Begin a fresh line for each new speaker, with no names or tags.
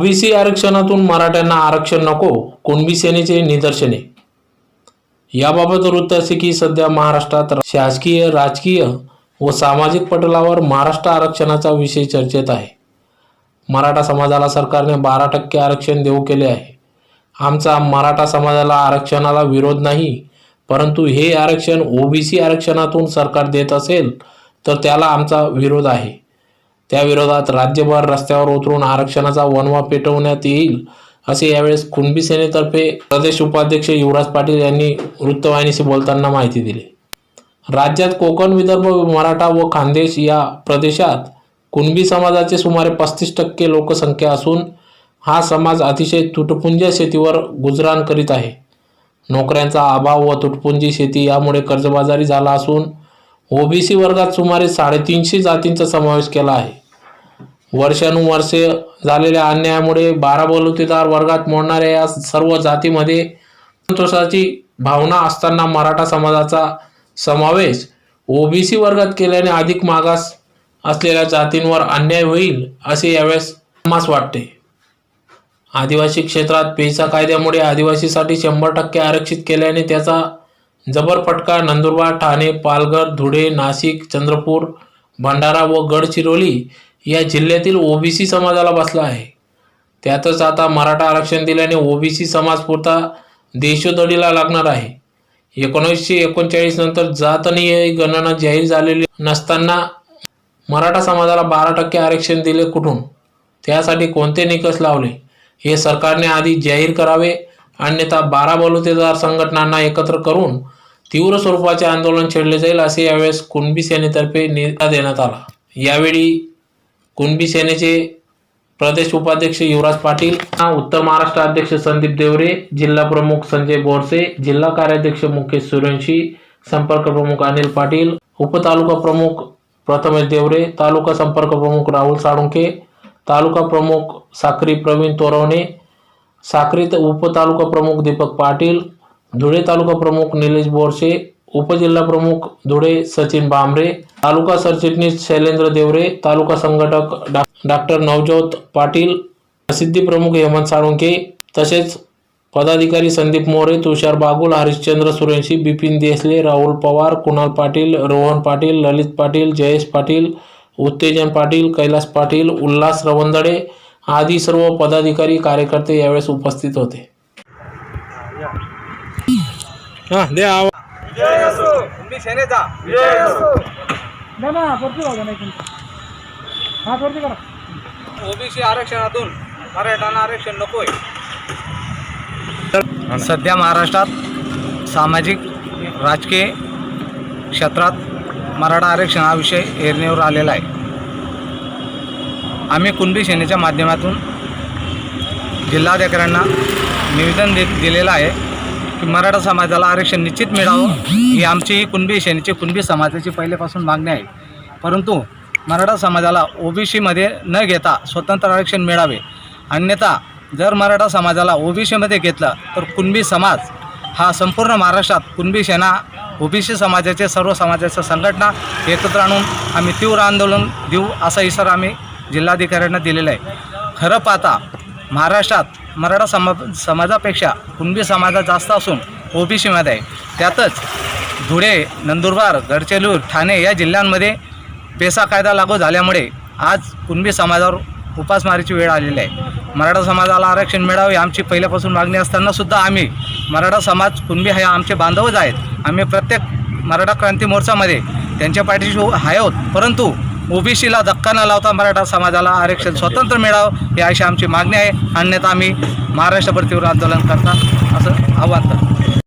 OBC आरक्षणातून मराठ्यांना आरक्षण नको कुणबी सेनेचे निदर्शने. याबाबत वृत्त असे की सध्या महाराष्ट्रात शासकीय राजकीय व सामाजिक पटलावर महाराष्ट्र आरक्षणाचा विषय चर्चेत आहे. मराठा समाजाला सरकारने बारा टक्के आरक्षण देऊ केले आहे. आमचा मराठा समाजाला आरक्षणाला विरोध नाही परंतु हे आरक्षण ओबीसी आरक्षणातून सरकार देत असेल तर त्याला आमचा विरोध आहे. त्याविरोधात राज्यभर रस्त्यावर उतरून आरक्षणाचा वनवा पेटवण्यात येईल असे यावेळेस कुणबी सेनेतर्फे प्रदेश उपाध्यक्ष युवराज पाटील यांनी वृत्तवाहिनीशी बोलताना माहिती दिली. राज्यात कोकण विदर्भ मराठा व खानदेश या प्रदेशात कुणबी समाजाचे सुमारे पस्तीस टक्के लोकसंख्या असून हा समाज अतिशय तुटपुंज्या शेतीवर गुजराण करीत आहे. नोकऱ्यांचा अभाव व तुटपुंजी शेती यामुळे कर्जबाजारी झाला असून ओबीसी वर्गात सुमारे साडेतीनशे जातींचा समावेश केला आहे. वर्षानुवर्षे झालेल्या अन्यायामुळे बारा बलुतेदार वर्गात मोडणाऱ्या या सर्व जातीमध्ये संतोषाची भावना असताना मराठा समाजाचा समावेश ओबीसी वर्गात केल्याने अधिक मागास असलेल्या जातींवर अन्याय होईल असे यावेळेस मास वाटते. आदिवासी क्षेत्रात पेसा कायद्यामुळे आदिवासीसाठी शंभर टक्के आरक्षित केल्याने त्याचा जबर फटका नंदुरबार ठाणे पालघर धुळे नाशिक चंद्रपूर भंडारा व गडचिरोली या जिल्ह्यातील ओबीसी समाजाला बसला आहे. त्यातच आता मराठा आरक्षण दिल्याने ओबीसी समाज पुरता देशोधडीला लागणार आहे. एकोणीसशे एकोणचाळीस नंतर जातनीय गणना जाहीर झालेली नसताना मराठा समाजाला बारा टक्के आरक्षण दिले कुठून? त्यासाठी कोणते निकष लावले? हे सरकारने आधी जाहीर करावे अन्यथा बारा बलुतेदार संघटनांना एकत्र करून तीव्र स्वरूपाचे आंदोलन छेडले जाईल असे यावेळेस कुणबी सेनेतर्फे निर्णय देण्यात आला. यावेळी कुणबी सेनेचे प्रदेश उपाध्यक्ष युवराज पाटील उत्तर महाराष्ट्र अध्यक्ष संदीप देवरे जिल्हा प्रमुख संजय बोरसे जिल्हा कार्याध्यक्ष मुकेश सुरंशी संपर्क प्रमुख अनिल पाटील उपतालुका प्रमुख प्रथमेश देवरे तालुका संपर्क प्रमुख राहुल साळुंके तालुका प्रमुख साक्री प्रवीण तोरवणे साक्री उपतालुका प्रमुख दीपक पाटील धुळे तालुका प्रमुख निलेश बोरसे उपजिल्हा प्रमुख धुळे सचिन भांबरे तालुका सरचिटणीस शैलेंद्र देवरे तालुका संघटक डॉ डॉक्टर नवज्योत पाटील प्रसिद्धी प्रमुख हेमंत साळुंके तसेच पदाधिकारी संदीप मोरे तुषार बागुल हरिश्चंद्र सुरेंशी बिपिन देसले राहुल पवार कुणाल पाटील रोहन पाटील ललित पाटील जयेश पाटील उत्तेजन पाटील कैलास पाटील उल्हास रवंदडे आदी सर्व पदाधिकारी कार्यकर्ते यावेळेस उपस्थित होते.
विजय असो.
नाही ना वरती बघा नाही तुमचं हात वरती करा.
ओबीसी आरक्षणातून मराठ्यांना आरक्षण नकोय.
सध्या महाराष्ट्रात सामाजिक राजकीय क्षेत्रात मराठा आरक्षण हा विषय ऐरणीवर आलेला आहे. आम्ही कुणबी सेनेच्या माध्यमातून जिल्हाधिकाऱ्यांना निवेदन दे दिलेलं आहे. की मराठा समाजाला आरक्षण निश्चित मिळावं ही आमची कुणबी सेनेची कुणबी समाजाची पहिल्यापासून मागणी आहे. परंतु मराठा समाजाला ओबीसीमध्ये न घेता स्वतंत्र आरक्षण मिळावे. अन्यथा जर मराठा समाजाला ओबीसीमध्ये घेतलं तर कुणबी समाज हा संपूर्ण महाराष्ट्रात कुणबी सेना ओबीसी समाजाचे सर्व समाजाच्या संघटना एकत्र आणून आम्ही तीव्र आंदोलन देऊ असा इशारा आम्ही जिल्हाधिकाऱ्यांना दिलेला आहे. खरं पाहता महाराष्ट्रात मराठा समा समाजापेक्षा कुणबी समाजात जास्त असून ओबीसीमध्ये आहे. त्यातच धुळे नंदुरबार गडचेलूर ठाणे या जिल्ह्यांमध्ये पेसा कायदा लागू झाल्यामुळे आज कुणबी समाजावर उपासमारीची वेळ आलेली आहे. मराठा समाजाला आरक्षण मिळावे आमची पहिल्यापासून मागणी असतानासुद्धा आम्ही मराठा समाज कुणबी हा आमचे बांधवच आहेत. आम्ही प्रत्येक मराठा क्रांती मोर्चामध्ये त्यांच्या पाठीशी आहोत. परंतु ओबीसीला धक्का न लावता मराठा समाजाला आरक्षण स्वतंत्र मिळावं ही अशी आमची मागणी आहे. अन्यथा आम्ही महाराष्ट्रभर तीव्र आंदोलन करता असं आव्हान करतो.